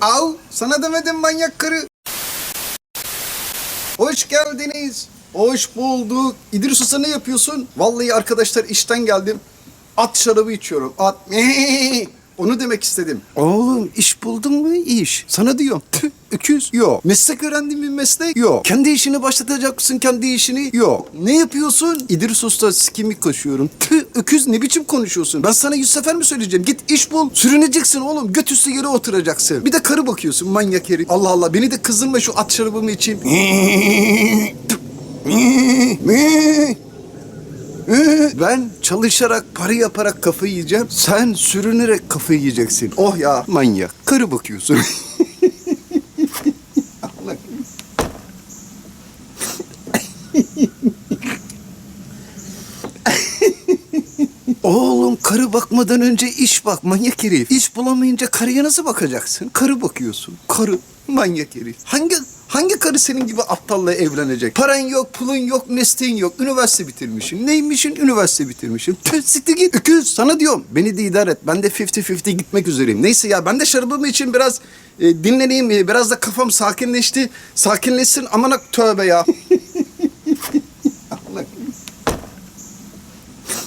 Au sana demedim manyak karı. Hoş geldiniz. Hoş bulduk. İdris Usta ne yapıyorsun? Vallahi arkadaşlar işten geldim. At şarabı içiyorum. At. Onu demek istedim. Oğlum iş buldun mu iş? Sana diyorum. Öküz. Yok. Meslek öğrendin mi meslek? Yok. Kendi işini başlatacak mısın kendi işini? Yok. Ne yapıyorsun? İdris Usta skimik koşuyorum. Tüh, öküz ne biçim konuşuyorsun? Ben sana yüz sefer mi söyleyeceğim? Git iş bul. Sürüneceksin oğlum. Göt üstü yere oturacaksın. Bir de karı bakıyorsun manyak herif. Allah Allah beni de kızdırma şu at şarabımı için. Ben çalışarak, para yaparak kafayı yiyeceğim. Sen sürünerek kafayı yiyeceksin. Oh ya manyak. Karı bakıyorsun. Oğlum karı bakmadan önce iş bak manyak herif. İş bulamayınca karıya nasıl bakacaksın? Karı bakıyorsun. Karı manyak herif. Hangi hangi karı senin gibi aptalla evlenecek? Paran yok, pulun yok, mesleğin yok. Üniversite bitirmişsin. Neymişin? Üniversite bitirmişsin. Tüh git. Öküz sana diyorum. Beni de et. Ben de 50-50 gitmek üzereyim. Neyse ya ben de şarabımı için biraz e, dinleneyim. E, biraz da kafam sakinleşti. Sakinleşsin. Amanak tövbe ya.